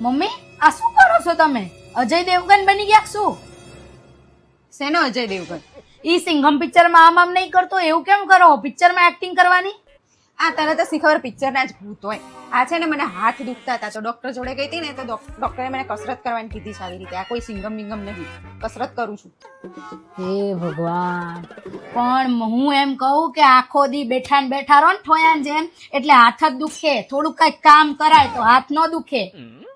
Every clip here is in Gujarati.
મમ્મી આ શું કરો છો તમે? અજય દેવગન બની ગયા શું? શેનો અજય દેવગન? ઈ સિંઘમ પિક્ચરમાં આમ આમ નહીં કરતો એવું કેમ કરો? પિક્ચરમાં એક્ટિંગ કરવાની? આ તને તો શીખવર પિક્ચરના જ ભૂત હોય. આ છે ને મને હાથ દુખતા હતા. તો ડોક્ટર જોડે ગઈ હતી ને તો ડોક્ટરે મને કસરત કરવાની કીધી સારી રીતે. આ કોઈ સિંગમ વિંગમ નહીં. કસરત કરું છું. હે ભગવાન. પણ હું એમ કહું કે આખો દી બેઠા ને બેઠા રહો ને થોયા જેમ. એટલે હાથ જ દુખે. થોડું કંઈક કામ કરાય તો હાથ ન દુખે.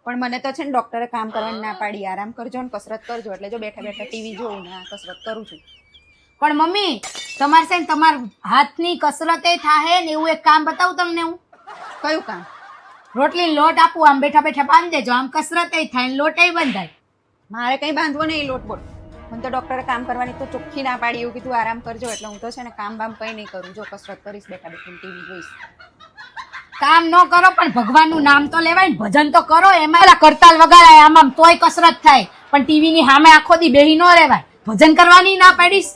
પણ મને તો છે ને ડોક્ટરે કામ કરવાની ના પાડી. આરામ કરજો ને કસરત કરજો એટલે જો બેઠા બેઠા ટીવી જોઉં ને આ કસરત કરું છું. પણ મમ્મી તમારે છે ને તમાર હાથની કસરતે થાહે ને એવું એક કામ બતાવું તમને હું. કયું કામ? રોટલી લોટ આપું આમ બેઠા બેઠા બાંધી દેજો. આમ કસરતે થાય ને લોટે બંધાય. મારે કંઈ બાંધવો નહીં લોટ બોટ મને તો ડોક્ટરે કામ કરવાની તો ચોખ્ખી ના પાડી એવું કીધું. આરામ કરજો એટલે હું તો છે ને કામ બામ કંઈ નહીં કરું. જો કસરત કરીશ બેઠા બેઠા ટીવી જોઈશ. કામ ન કરો, પણ ભગવાનનું નામ તો લેવાય ભજન તો કરો, એમાં પેલા કરતાલ વગાડાય, આમ તોય કસરત થાય, પણ ટીવી ની સામે આખો દી બેહી ન રહેવાય. ભજન કરવાની ના પાડીશ.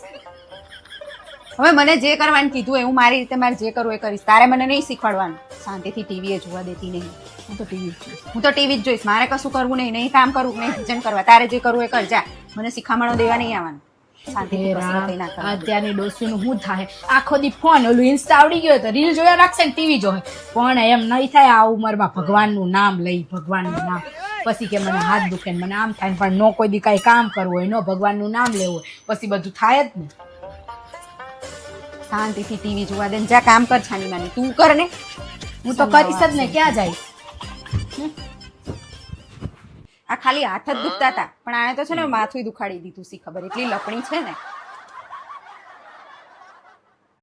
હવે મને જે કરવાનું કીધું એવું મારી રીતે મારે જે કરવું એ કરીશ. તારે મને નહીં શીખવાડવાનું. શાંતિથી ટીવી જોવા દેતી નહીં. હું તો ટીવી હું તો ટીવી જ જોઈશ. મારે કશું કરવું નહીં નહીં કામ કરવું, નહીં ભજન કરવા. તારે જે કરવું એ કર, જા. મને શિખામણો દેવા નહીં આવવાનું. અત્યારની ડોસીનું શું થાય? આખો દી ફોન ઓલું ઇન્સ્ટા આવડી ગયો તો રીલ જોયા રાખશે ને ટીવી જોવે. પણ એમ નહીં થાય આ ઉંમરમાં ભગવાનનું નામ લઈ ભગવાનનું નામ. પછી કે મને હાથ દુખે ને મને આમ થાય ને પણ નો કોઈ દી કાંઈ કામ કરવું હોય નો ભગવાનનું નામ લેવું હોય પછી બધું થાય જ ને શાંતિથી ટીવી જોવા દે ને જ્યાં કામ કર છાની માની તું કર ને. હું તો કરીશ જ ને ક્યાં જાય? આ ખાલી હાથ જ દુખતા હતા. પણ આને તો છે ને માથું દુખાડી દીધું સી ખબર? એટલી લપણી છે ને.